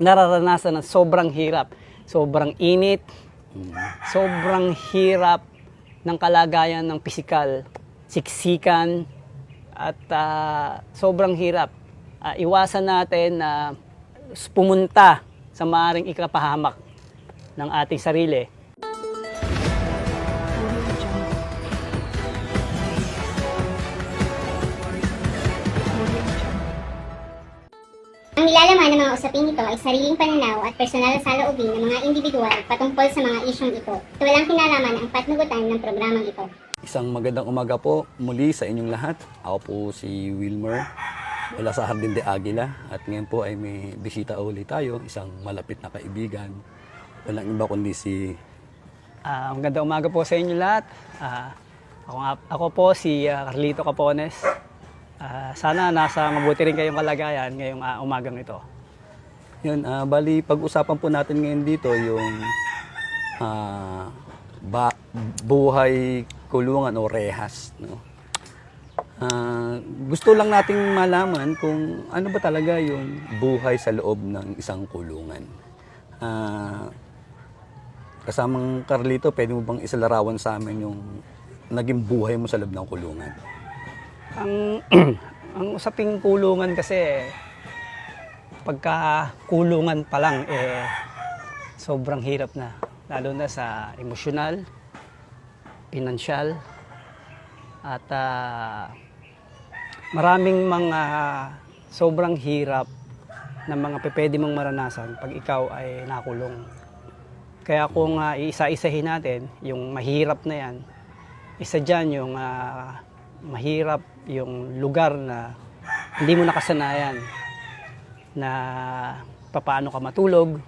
nararanasan ng sobrang hirap, sobrang init, sobrang hirap ng kalagayan ng pisikal, siksikan, at ah, sobrang hirap. Ah, iwasan natin na pumunta sa maaaring ikapahamak ng ating sarili. Ang nilalaman ng mga usaping ito ay sariling pananaw at personal na saloobin ng mga individual patungkol sa mga isyong ito. Ito walang kinalaman ang patnugutan ng programang ito. Isang magandang umaga po muli sa inyong lahat. Ako po si Wilmer mula sa Hardin de Aguila at ngayon po ay may bisita ulit tayo, isang malapit na kaibigan. Walang iba kundi si Ah, magandang umaga po sa inyo lahat. Ah, ako, nga, ako po si ah, Carlito Capones. Ah, sana nasa mabuti rin kayong kalagayan ngayong ah, umagang ito. Yun, ah, bali pag-usapan po natin ngayon dito yung ah, ba, buhay kulungan o rehas. No? Ah, gusto lang nating malaman kung ano ba talaga yung buhay sa loob ng isang kulungan. Ah, kasamang Carlito, pwede mo bang isalarawan sa amin yung naging buhay mo sa loob ng kulungan? Ang, ang usaping kulungan kasi, pagka kulungan pa lang, eh, sobrang hirap na. Lalo na sa emosyonal, pinansyal, at ah, maraming mga sobrang hirap na mga pwede mong maranasan pag ikaw ay nakulong. Kaya kung ah, iisa-isahin natin, yung mahirap na yan, isa dyan yung ah, mahirap yung lugar na hindi mo nakasanayan na papaano ka matulog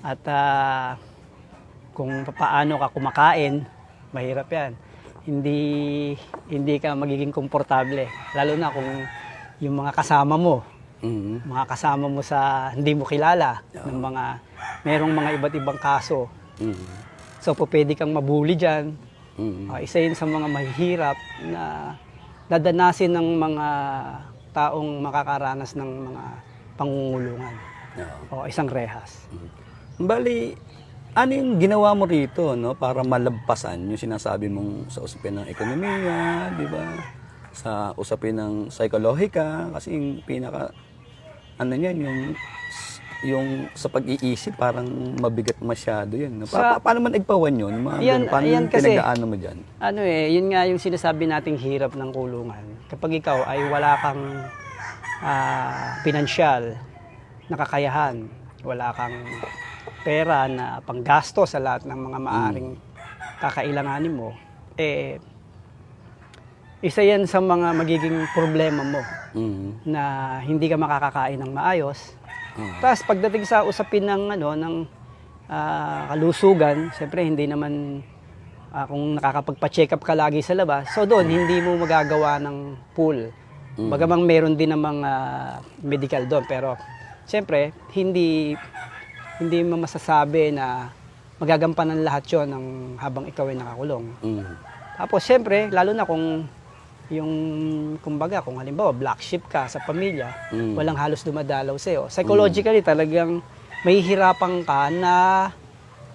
at ah, kung papaano ka kumakain, mahirap yan. Hindi hindi ka magiging komportable lalo na kung yung mga kasama mo Mhm. mga kasama mo sa hindi mo kilala ng mga merong mga iba't ibang kaso. Mhm. So po pwede kang mabuli diyan. Mhm. Uh, isa yun sa mga mahihirap na dadanasin ng mga taong makakaranas ng mga pangungulungan Oo. o isang rehas. Bali, ano yung ginawa mo rito no para malagpasan yung sinasabi mong sa usapin ng ekonomiya, di ba? Sa usapin ng psikolohika kasi yung pinaka ano yan yung yung sa pag-iisip parang mabigat masyado yun. Pa- Sa- pa- paano man nagpawan yun? Mga Yan- paano yan yung kasi- pinag-aano mo dyan? Ano eh, yun nga yung sinasabi nating hirap ng kulungan. Kapag ikaw ay wala kang ah, pinansyal na kakayahan, wala kang pera na panggasto sa lahat ng mga maaring kakailanganin mo, eh, isa yan sa mga magiging problema mo Mhm. na hindi ka makakakain ng maayos. Oo. Tapos pagdating sa usapin ng ano ng ah, kalusugan, siyempre hindi naman ah, kung nakakapagpa-check up ka lagi sa labas, so doon hindi mo magagawa ng pool. Mm. Bagamang meron din namang ah, medical doon, pero siyempre hindi hindi mo masasabi na magagampanan lahat 'yon ng habang ikaw ay nakakulong. Mhm. Tapos siyempre, lalo na kung yung kumbaga kung halimbawa black sheep ka sa pamilya, Mm. walang halos dumadalaw sa iyo. Psychologically talagang mahihirapan ka na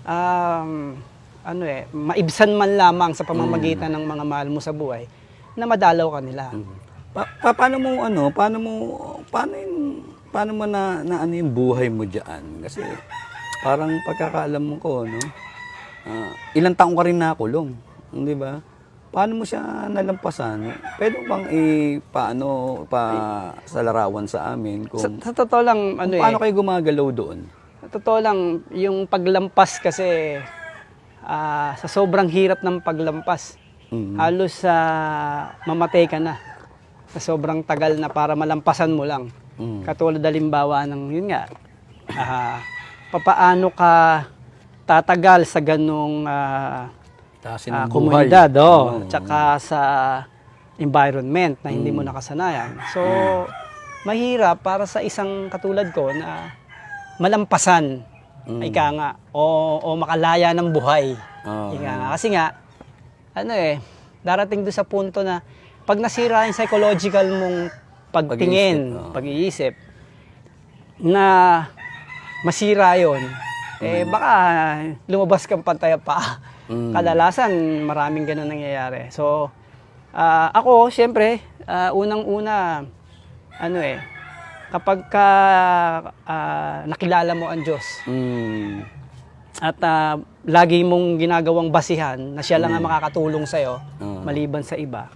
um, ano eh, maibsan man lamang sa pamamagitan ng mga mahal mo sa buhay na madalaw ka nila. Mhm. Pa- pa- paano mo ano, paano mo paano yung, paano mo na, na ano yung buhay mo diyan? Kasi parang pagkakaalam mo ko, no? ah, ilang taong ka rin nakulong, di ba? Paano mo siya nalampasan? Pwede mo bang i paano pa sa larawan sa amin kung, Sa, sa totoo lang, ano kung paano eh, kayo gumagalaw doon? sa totoo lang, yung paglampas kasi, ah, sa sobrang hirap ng paglampas, Mhm. halos sa mamatay ka na sa sobrang tagal na para malampasan mo lang. Mhm. Katulad halimbawa ng yun nga, ah, papaano ka tatagal sa ganong ah, Taasin ah, buhay. komunidad, oh, Oo. tsaka sa environment na hindi Mm. mo nakasanayan. So, mahirap para sa isang katulad ko na malampasan, Mm. ika nga, o, o makalaya ng buhay. Oo. Ika nga. Kasi nga, ano eh, darating doon sa punto na pag nasira yung psychological mong pagtingin, Pag-iisip, oo. pag-iisip, na masira yon eh baka lumabas kang pantay pa. Mm. Kadalasan maraming ganun nangyayari. So, ah, ako, siyempre, ah, unang-una, ano eh, kapag ka ah, nakilala mo ang Diyos Mm. at ah, lagi mong ginagawang basihan na siya lang ang makakatulong sa'yo, Oo. maliban sa iba.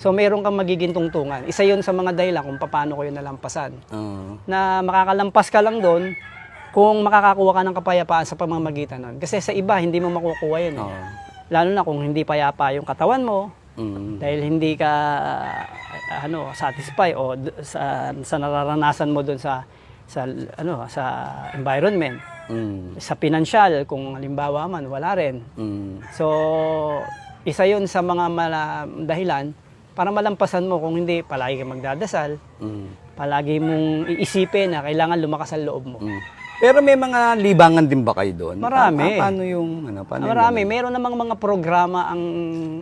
So, meron kang magiging tungtungan. Isa yon sa mga dahilan kung paano ko yun nalampasan. Oo. Na makakalampas ka lang doon kung makakakuha ka ng kapayapaan sa pamamagitan nun. Kasi sa iba, hindi mo makukuha yun. eh. Oo. Lalo na kung hindi payapa yung katawan mo, Mm. dahil hindi ka ah, ano satisfy o sa, sa nararanasan mo doon sa sa ano sa environment Mm. sa pinansyal kung halimbawa man wala rin Mm. so isa yun sa mga mala, dahilan para malampasan mo kung hindi palagi ka magdadasal Mm. palagi mong iisipin na kailangan lumakas ang loob mo Mm. Pero may mga libangan din ba kayo doon? Marami. Pa- paano yung ano, paano yung Marami, ganun? meron namang mga programa ang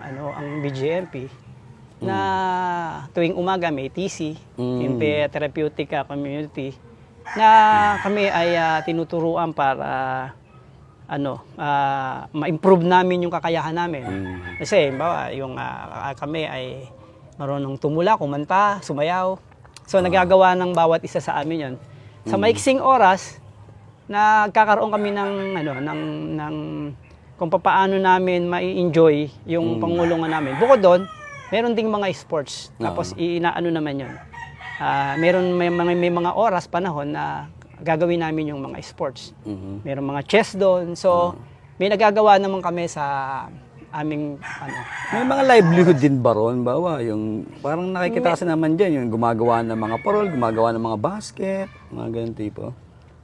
ano ang BGMP na tuwing umaga may TC, Mm. yung pe- therapeutic ah, community na kami ay ah, tinuturuan para ano, ah, ma-improve namin yung kakayahan namin. Mm. Kasi, bawa, yung ah, kami ay marunong tumula, kumanta, sumayaw. So, nagagawa ng bawat isa sa amin yon. Sa maiksing oras, nagkakaroon kami ng, ano, ng, ng kung paano namin mai-enjoy yung pangulungan namin. Bukod doon, meron ding mga sports. Tapos, inaano naman yon. Ah, meron may, mga may mga oras, panahon na gagawin namin yung mga sports. Mhm. Meron mga chess doon. So, may nagagawa naman kami sa aming ano. May mga livelihood din ba ron? Bawa, yung parang nakikita kasi naman dyan, yung gumagawa ng mga parol, gumagawa ng mga basket, mga ganun tipo.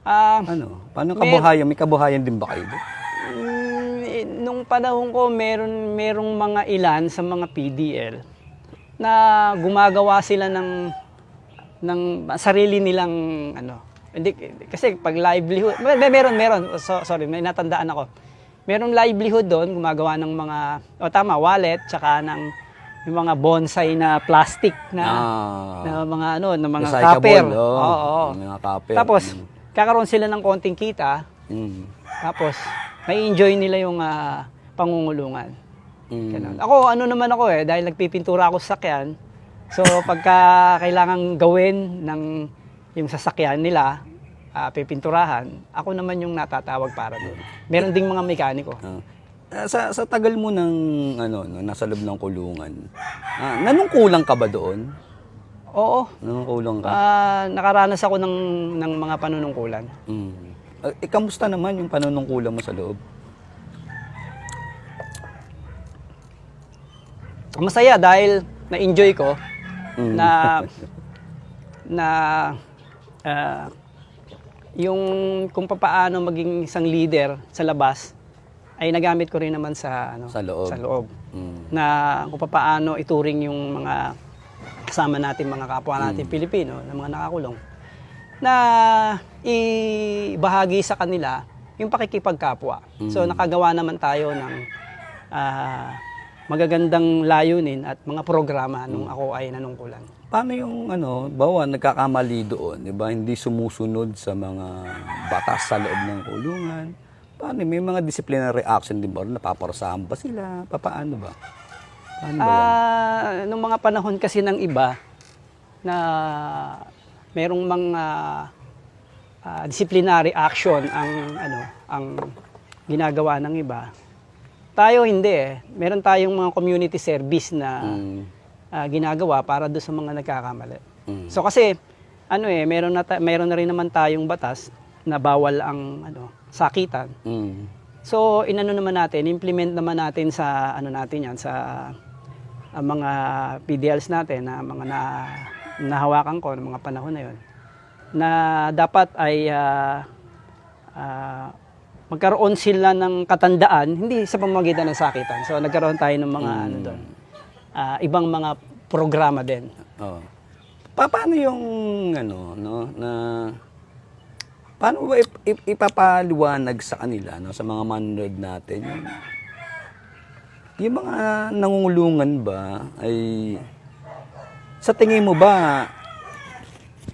Ah, Ano? Paano May- kabuhayan? May kabuhayan din ba kayo doon? mm, eh, nung panahon ko meron merong mga ilan sa mga PDL na gumagawa sila ng ng sarili nilang ano. Hindi kasi pag livelihood, may, may- meron meron. So, sorry, may natandaan ako. Merong livelihood doon, gumagawa ng mga o tama, wallet tsaka ng yung mga bonsai na plastic na Ah. na mga ano, na mga Recyclable, copper. oo. Oo, oo. Mga copper. Tapos Mm. Kakaroon sila ng konting kita, Mm. tapos may enjoy nila yung ah, pangungulungan. Mm. Ganun. Ako ano naman ako eh dahil nagpipintura ako sa sakyan. So pagka kailangan gawin ng yung sasakyan nila, ah, pipinturahan, ako naman yung natatawag para doon. Meron ding mga mekaniko. Ah. Ah, sa, sa tagal mo ng ano, no, nasa loob ng kulungan, ah, nanungkulang ka ba doon? Oo. Nanungkulang ka? Ah, nakaranas ako ng ng mga panunungkulan. Mm. Ah, eh, kamusta naman yung panunungkulan mo sa loob? Masaya dahil na-enjoy ko Mm. na na ah, yung kung paano maging isang leader sa labas ay nagamit ko rin naman sa ano Sa loob. sa loob. Mm. na kung paano ituring yung mga kasama natin mga kapwa natin Pilipino na mga nakakulong na ibahagi sa kanila yung pakikipagkapwa. So nakagawa naman tayo ng ah, magagandang layunin at mga programa nung ako ay nanungkulan. Paano yung ano, bawa nagkakamali doon, 'di ba? Hindi sumusunod sa mga batas sa loob ng kulungan. Paano may mga disciplinary action din ba? Napaparusahan ba sila? Papaano ba? Paano ba? yan? Ah, nung mga panahon kasi ng iba na merong mga ah, disciplinary action ang ano, ang ginagawa ng iba. Tayo hindi eh. Meron tayong mga community service na Mm. ah, ginagawa para do sa mga nagkakamali. Mm. So kasi ano eh, meron na ta- meron na rin naman tayong batas na bawal ang ano, sakitan. Mm. So, inano naman natin, implement naman natin sa ano natin 'yan sa ah, mga PDLs natin na mga na nahawakan ko ng mga panahon na 'yon. Na dapat ay ah, ah, magkaroon sila ng katandaan, hindi sa pamamagitan ng sakitan. So, nagkaroon tayo ng mga ano doon. ah, ibang mga programa din. Oh. Pa paano yung ano no na paano ba ip- ip- ipapaliwanag sa kanila no sa mga manonood natin yung, mga nangungulungan ba ay sa tingin mo ba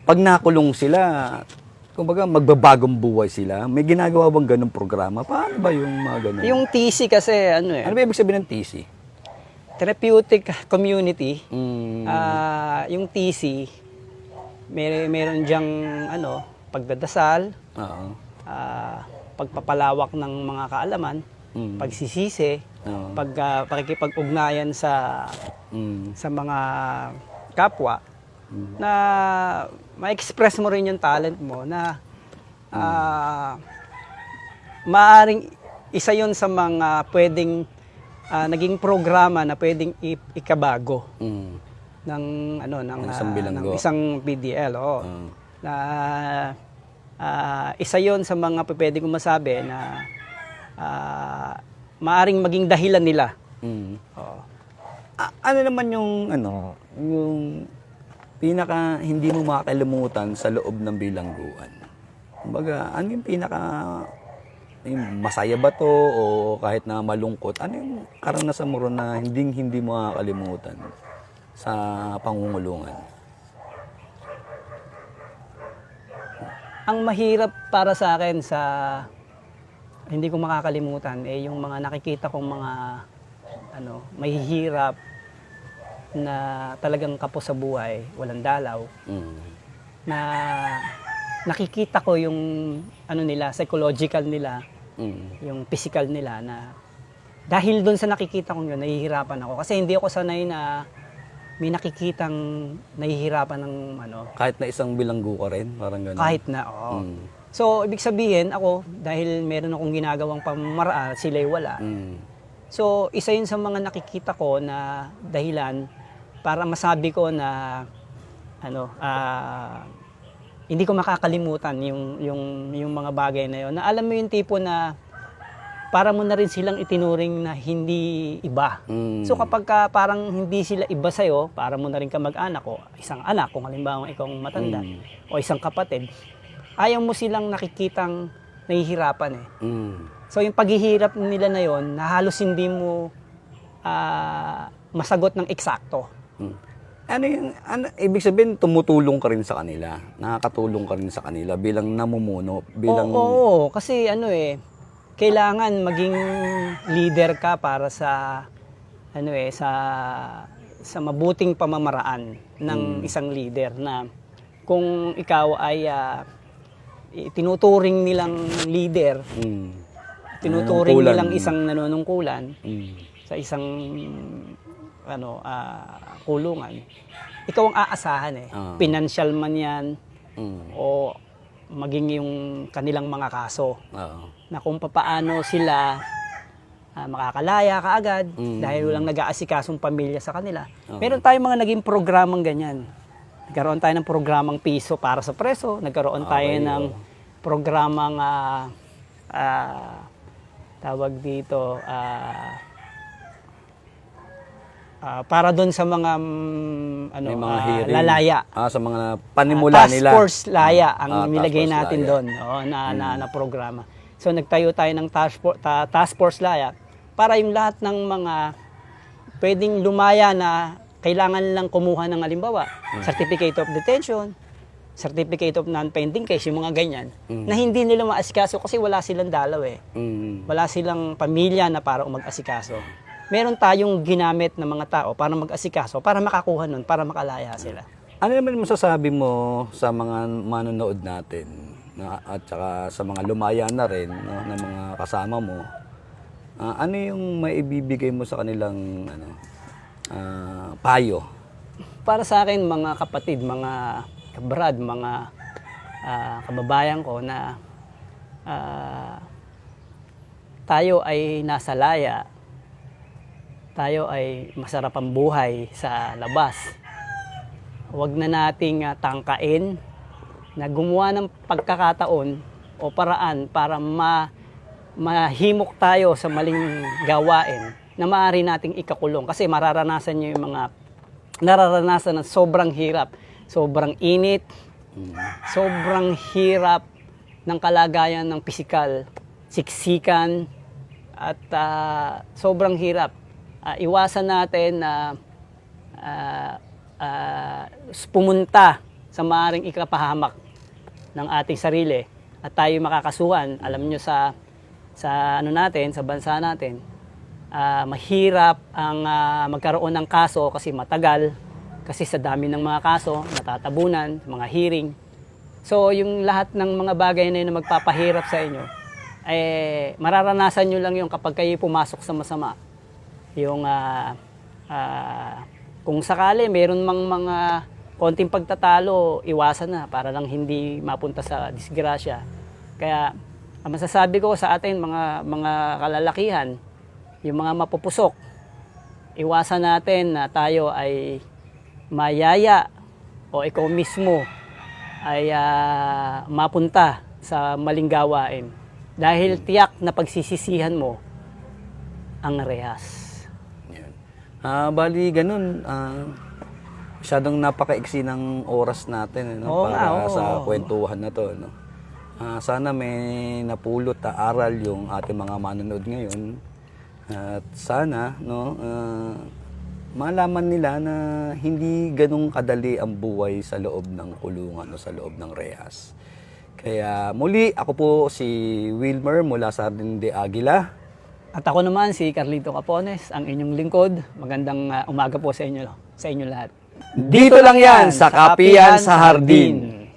pag nakulong sila kumbaga magbabagong buhay sila. May ginagawa bang ganung programa? Paano ba yung mga ganun? Yung TC kasi ano eh, ano ba ibig sabihin ng TC? therapeutic community. Mm, Ah, yung TC, may meron diyang ano, pagdadasal, ah, pagpapalawak ng mga kaalaman, Mm. pagsisisi, Oo. pag ah, pakikipag-ugnayan sa Mm. sa mga kapwa Mm. na ma-express mo rin yung talent mo na ah, maaring isa yon sa mga pwedeng ah, naging programa na pwedeng ikabago Mm. ng ano ng, Ng isang bilanggo. ng isang PDL oo. Oo. Na ah, isa yon sa mga pwede kong masabi na ah, maaring maging dahilan nila Mm. oo. A- ano naman yung ano, yung pinaka hindi mo makakalimutan sa loob ng bilangguan? Kumbaga, ano yung pinaka yung masaya ba to o kahit na malungkot? Ano yung karanasan mo ron na hindi hindi mo makakalimutan sa pangungulungan? Ang mahirap para sa akin sa hindi ko makakalimutan eh yung mga nakikita kong mga ano, mahihirap na talagang kapos sa buhay, walang dalaw, Mm. na nakikita ko yung ano nila, psychological nila, Mm. yung physical nila na dahil doon sa nakikita kong yun, nahihirapan ako. Kasi hindi ako sanay na may nakikitang nahihirapan ng ano, Kahit na isang bilanggo ka rin, parang gano'n. kahit na, oo. Mm. So, ibig sabihin, ako, dahil meron akong ginagawang pamamaraan, sila'y wala. Mm. So, isa yun sa mga nakikita ko na dahilan para masabi ko na, ano, ah, hindi ko makakalimutan yung, yung, yung mga bagay na yun. Na alam mo yung tipo na para mo na rin silang itinuring na hindi iba. Mm. So kapag ka parang hindi sila iba sa'yo, para mo na rin ka mag-anak o isang anak, kung halimbawa ikaw ang matanda, Mm. o isang kapatid, ayaw mo silang nakikitang nahihirapan eh. Mm. So yung paghihirap nila na yon, na halos hindi mo ah, masagot ng eksakto. Mm. Ano yung, ano, ibig sabihin, tumutulong ka rin sa kanila. Nakakatulong ka rin sa kanila bilang namumuno, bilang... Oo, oo, kasi ano eh, kailangan maging leader ka para sa ano eh sa sa mabuting pamamaraan ng isang leader na kung ikaw ay ah, tinuturing nilang leader, Mm. tinuturing Nanunungkulan. nilang isang nanunungkulan Mm. sa isang ano ah, kulungan, ikaw ang aasahan eh. Ah. Financial man 'yan Mm. o maging yung kanilang mga kaso Oo. na kung papaano sila ah, makakalaya kaagad Mm. dahil walang nag-aasikasong pamilya sa kanila. Oo. Meron tayong mga naging programang ganyan. Nagkaroon tayo ng programang piso para sa preso, nagkaroon tayo Okay, ng oo. programang ah, ah, tawag dito ah, ah, para doon sa mga mm, ano May mga ah, hearing. lalaya. Ah, sa mga panimula Ah, task nila. force laya ang Ah, task nilagay natin doon oo, na, na, na programa. So nagtayo tayo ng task, for- ta- task force laya para yung lahat ng mga pwedeng lumaya na kailangan lang kumuha ng halimbawa, Hmm. certificate of detention, certificate of non-pending case, yung mga ganyan, Hmm. na hindi nila maasikaso kasi wala silang dalaw eh. Mm. Wala silang pamilya na para mag-asikaso. Meron tayong ginamit ng mga tao para mag-asikaso, para makakuha nun, para makalaya sila. Ano naman masasabi mo sa mga manonood natin na, at saka sa mga lumaya na rin no, na mga kasama mo? Ah, ano yung maibibigay mo sa kanilang ano, ah, payo? para sa akin mga kapatid, mga kabrad, mga ah, kababayan ko na ah, tayo ay nasa laya, tayo ay masarap ang buhay sa labas. Huwag na nating ah, tangkain na gumawa ng pagkakataon o paraan para ma mahimok tayo sa maling gawain na maaari nating ikakulong kasi mararanasan nyo yung mga nararanasan ng sobrang hirap, sobrang init, sobrang hirap ng kalagayan ng pisikal, siksikan, at ah, sobrang hirap. Ah, iwasan natin na ah, ah, pumunta sa maaring ikapahamak ng ating sarili at tayo makakasuhan, alam nyo sa sa ano natin, sa bansa natin, ah, mahirap ang ah, magkaroon ng kaso kasi matagal, kasi sa dami ng mga kaso, natatabunan, mga hearing. So, yung lahat ng mga bagay na yun na magpapahirap sa inyo, eh, mararanasan nyo lang yung kapag kayo pumasok sa masama. Yung, ah, ah, kung sakali, meron mang mga konting pagtatalo, iwasan na para lang hindi mapunta sa disgrasya. Kaya, ang masasabi ko sa atin, mga, mga kalalakihan, yung mga mapupusok, iwasan natin na tayo ay mayaya o ikaw mismo ay ah, mapunta sa maling gawain. Dahil tiyak na pagsisisihan mo ang rehas. Ah, bali ganun, ah, masyadong napakaiksi ng oras natin ano, Oo para nga, oo. sa kwentuhan na to. No? Ah, sana may napulot na aral yung ating mga manonood ngayon. At sana no, ah, malaman nila na hindi ganong kadali ang buhay sa loob ng kulungan o sa loob ng rehas. Kaya muli, ako po si Wilmer mula sa Hardin de Aguila. At ako naman si Carlito Capones, ang inyong lingkod. Magandang ah, umaga po sa inyo, sa inyo lahat. Dito lang yan sa Kapihan sa Hardin.